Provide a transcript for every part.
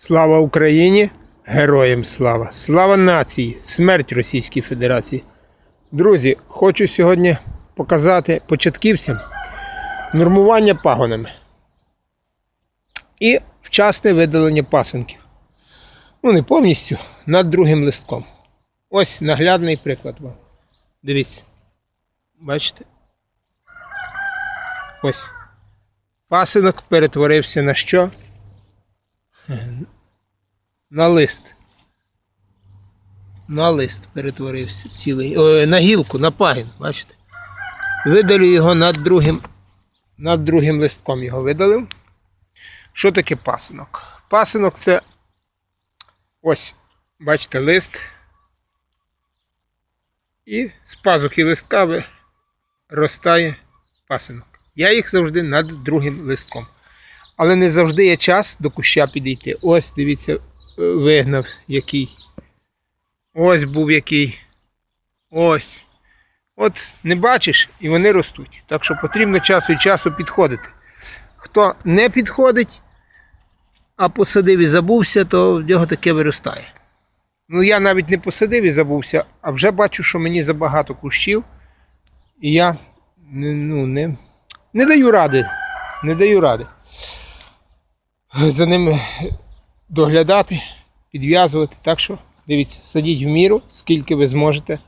Слава Україні! Героям слава! Слава нації! Смерть Російській Федерації! Друзі, хочу сьогодні показати початківцям нормування пагонами і вчасне видалення пасенків. Ну, не повністю, над другим листком. Ось наглядний приклад вам. Дивіться. Бачите? Ось. Пасинок перетворився на що? На лист. На лист перетворився цілий. О, на гілку, на пагін, бачите? Видалю його над другим, над другим листком його видалив. Що таке пасинок? Пасинок це ось, бачите, лист. І з пазухи листка виростає пасинок. Я їх завжди над другим листком. Але не завжди є час до куща підійти. Ось, дивіться, е, вигнав який. Ось був який. Ось. От не бачиш, і вони ростуть. Так що потрібно часу і часу підходити. Хто не підходить, а посадив і забувся, то в нього таке виростає. Ну, я навіть не посадив і забувся, а вже бачу, що мені забагато кущів. І я ну, не, не даю ради. Не даю ради за ними доглядати, підв'язувати. Так що, дивіться, садіть в міру, скільки ви зможете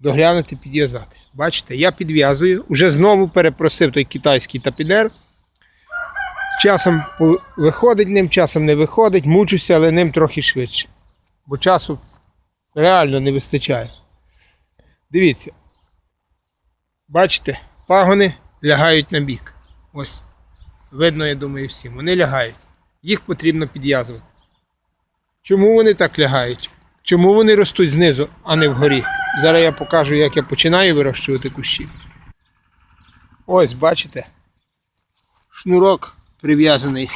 доглянути, підв'язати. Бачите, я підв'язую, вже знову перепросив той китайський тапінер. Часом виходить ним, часом не виходить, мучуся, але ним трохи швидше. Бо часу реально не вистачає. Дивіться. Бачите, пагони лягають на бік. Ось. Видно, я думаю, всім. Вони лягають. Їх потрібно підв'язувати. Чому вони так лягають? Чому вони ростуть знизу, а не вгорі? Зараз я покажу, як я починаю вирощувати кущі. Ось, бачите? Шнурок прив'язаний.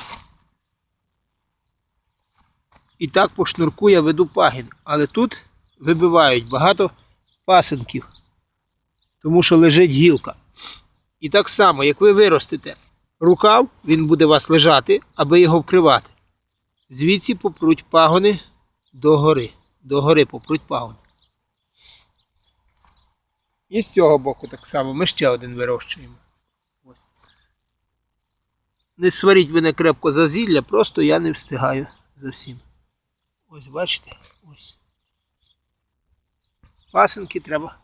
І так по шнурку я веду пагін. Але тут вибивають багато пасенків, тому що лежить гілка. І так само, як ви виростете рукав, він буде у вас лежати, аби його вкривати. Звідси попруть пагони до гори. До гори попруть пагони. І з цього боку так само ми ще один вирощуємо. Не сваріть мене крепко за зілля, просто я не встигаю за всім. Ось бачите? Ось. Пасенки треба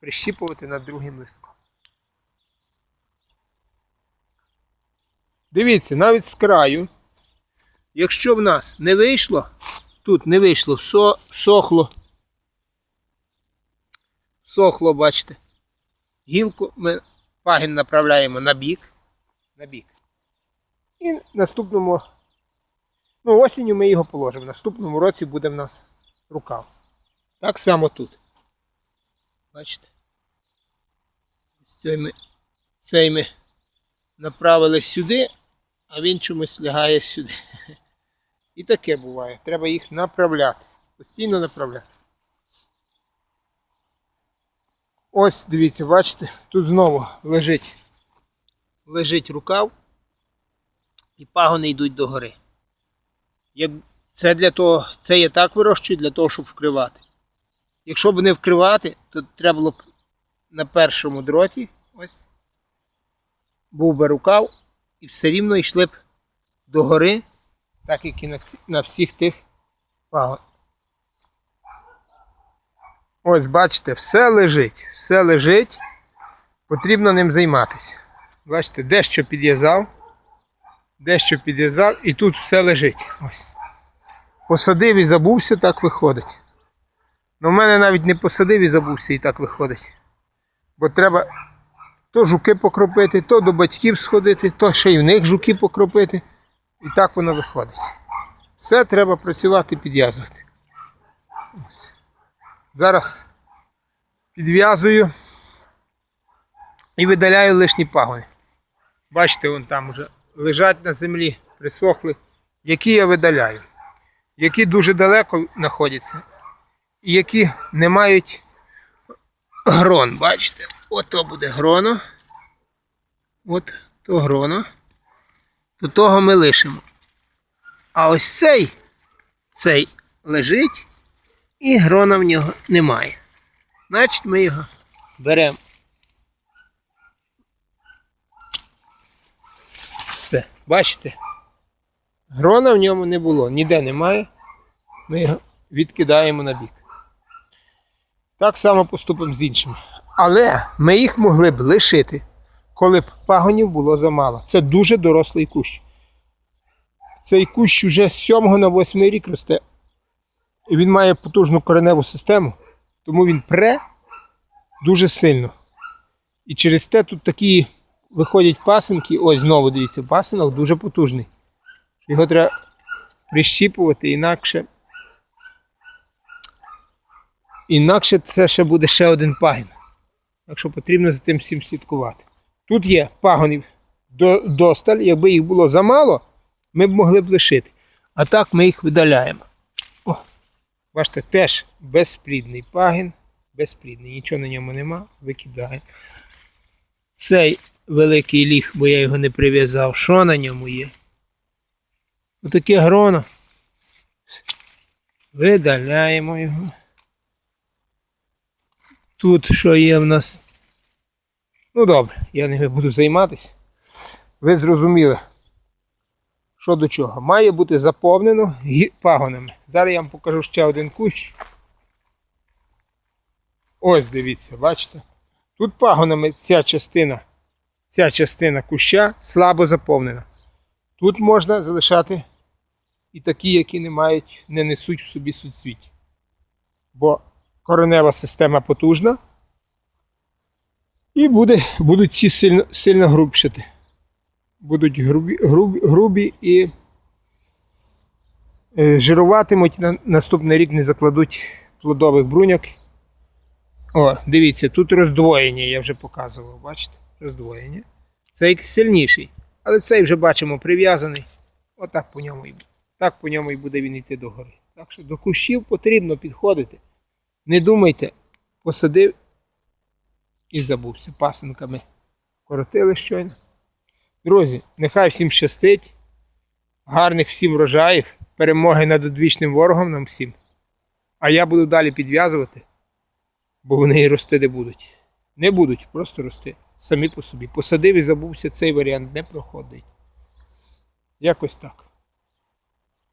прищіпувати над другим листком. Дивіться, навіть з краю, якщо в нас не вийшло, тут не вийшло, всо, всохло, всохло, бачите, гілку ми пагін направляємо на бік, на бік. І наступному, ну осінню ми його положимо. В наступному році буде в нас рукав. Так само тут. Бачите? Ось Цей ми, цей ми направили сюди, а він чомусь лягає сюди. І таке буває. Треба їх направляти. Постійно направляти. Ось, дивіться, бачите, тут знову лежить, лежить рукав і пагони йдуть догори. Як це для того, це я так вирощую для того, щоб вкривати. Якщо б не вкривати, то треба було б на першому дроті ось був би рукав і все рівно йшли б до гори, так як і на, всіх тих пагон. Ось бачите, все лежить, все лежить, потрібно ним займатися. Бачите, дещо підв'язав, дещо підв'язав і тут все лежить. Ось. Посадив і забувся, так виходить. Ну, в мене навіть не посадив і забувся, і так виходить. Бо треба то жуки покропити, то до батьків сходити, то ще й в них жуки покропити. І так воно виходить. Все треба працювати, підв'язувати. Зараз підв'язую і видаляю лишні пагони. Бачите, вон там вже лежать на землі, присохли. Які я видаляю, які дуже далеко знаходяться, і які не мають грон, бачите? Ото буде гроно. От то гроно. То того ми лишимо. А ось цей, цей лежить і грона в нього немає. Значить, ми його беремо. Все, бачите? Грона в ньому не було, ніде немає. Ми його відкидаємо на бік. Так само поступимо з іншими. Але ми їх могли б лишити, коли б пагонів було замало. Це дуже дорослий кущ. Цей кущ вже з 7 на 8 рік росте. І він має потужну кореневу систему, тому він пре дуже сильно. І через те тут такі виходять пасинки. Ось знову дивіться, пасинок дуже потужний. Його треба прищіпувати, інакше. Інакше це ще буде ще один пагін. Так що потрібно за тим всім слідкувати. Тут є пагонів досталь, якби їх було замало, ми б могли б лишити. А так ми їх видаляємо. О, бачите, теж безплідний пагін, безплідний, нічого на ньому нема, викидаємо. Цей великий ліг, бо я його не прив'язав, що на ньому є? Отаке гроно. Видаляємо його. Тут що є в нас? Ну добре, я ними буду займатися. Ви зрозуміли, що до чого. Має бути заповнено пагонами. Зараз я вам покажу ще один кущ. Ось дивіться, бачите? Тут пагонами ця частина, ця частина куща слабо заповнена. Тут можна залишати і такі, які не мають, не несуть в собі суцвіті. Бо коренева система потужна. І буде, будуть ці сильно, сильно грубшити. Будуть грубі, грубі, грубі і е, жируватимуть на наступний рік не закладуть плодових бруньок. О, дивіться, тут роздвоєння, я вже показував, бачите? Роздвоєння. Цей сильніший. Але цей вже бачимо прив'язаний. Отак по ньому і так по ньому і буде він йти догори. Так що до кущів потрібно підходити. Не думайте, посадив і забувся. Пасенками коротили щойно. Друзі, нехай всім щастить. Гарних всім врожаїв, перемоги над одвічним ворогом нам всім. А я буду далі підв'язувати, бо вони і рости не будуть. Не будуть, просто рости. Самі по собі. Посадив і забувся, цей варіант не проходить. Якось так.